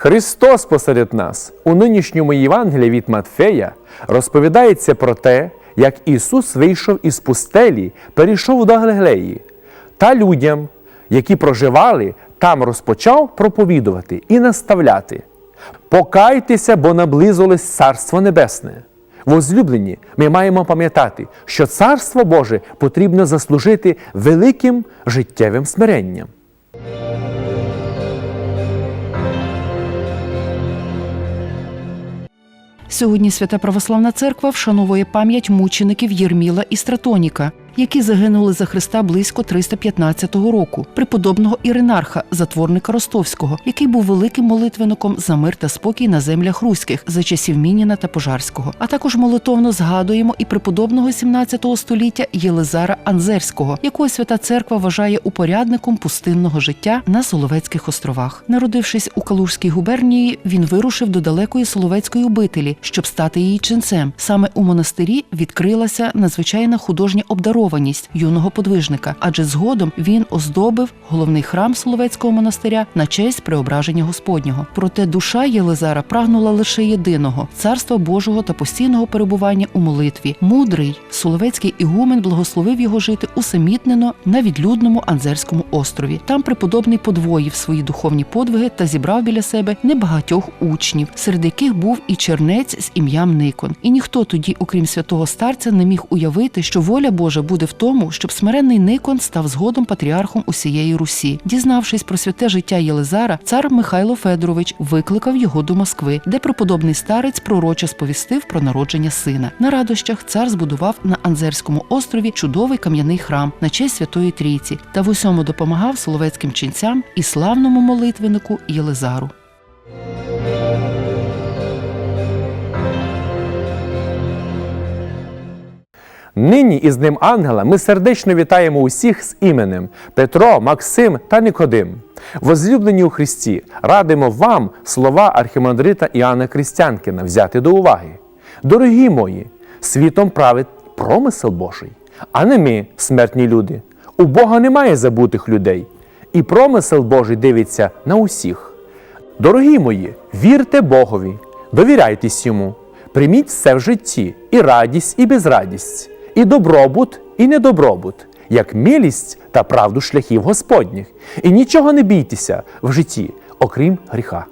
Христос посеред нас у нинішньому Євангелії від Матфея розповідається про те, як Ісус вийшов із пустелі, перейшов до Галилеї, та людям, які проживали, там розпочав проповідувати і наставляти. Покайтеся, бо наблизилось Царство Небесне. Возлюблені, ми маємо пам'ятати, що Царство Боже потрібно заслужити великим життєвим смиренням. Сьогодні Свята Православна Церква вшановує пам'ять мучеників Єрміла і Стратоніка, які загинули за Христа близько 315 року, преподобного Іринарха, затворника Ростовського, який був великим молитвенником за мир та спокій на землях руських за часів Мініна та Пожарського. А також молитовно згадуємо і преподобного 17 століття Єлизара Анзерського, якого свята церква вважає упорядником пустинного життя на Соловецьких островах. Народившись у Калужській губернії, він вирушив до далекої Соловецької обителі, щоб стати її ченцем. Саме у монастирі відкрилася надзвичайна художня обдарованість юного подвижника, адже згодом він оздобив головний храм Соловецького монастиря на честь преображення Господнього. Проте душа Єлизара прагнула лише єдиного царства Божого та постійного перебування у молитві. Мудрий Соловецький ігумен благословив його жити усамітнено на відлюдному Анзерському острові. Там преподобний подвоїв свої духовні подвиги та зібрав біля себе небагатьох учнів, серед яких був і чернець з ім'ям Никон. І ніхто тоді, окрім святого старця, не міг уявити, що воля Божа буде в тому, щоб смиренний Никон став згодом патріархом усієї Русі. Дізнавшись про святе життя Єлизара, цар Михайло Федорович викликав його до Москви, де преподобний старець пророче сповістив про народження сина. На радощах цар збудував на Анзерському острові чудовий кам'яний храм на честь Святої Трійці та в усьому допомагав соловецьким ченцям і славному молитвеннику Єлизару. Нині із ним ангела ми сердечно вітаємо усіх з іменем Петро, Максим та Никодим. Возлюблені у Христі, радимо вам слова архімандрита Іоанна Крістянкина взяти до уваги. Дорогі мої, світом править промисел Божий, а не ми, смертні люди. У Бога немає забутих людей, і промисел Божий дивиться на усіх. Дорогі мої, вірте Богові, довіряйтесь йому, прийміть все в житті, і радість, і безрадість, і добробут, і недобробут, як милість та правду шляхів Господніх. І нічого не бійтеся в житті, окрім гріха.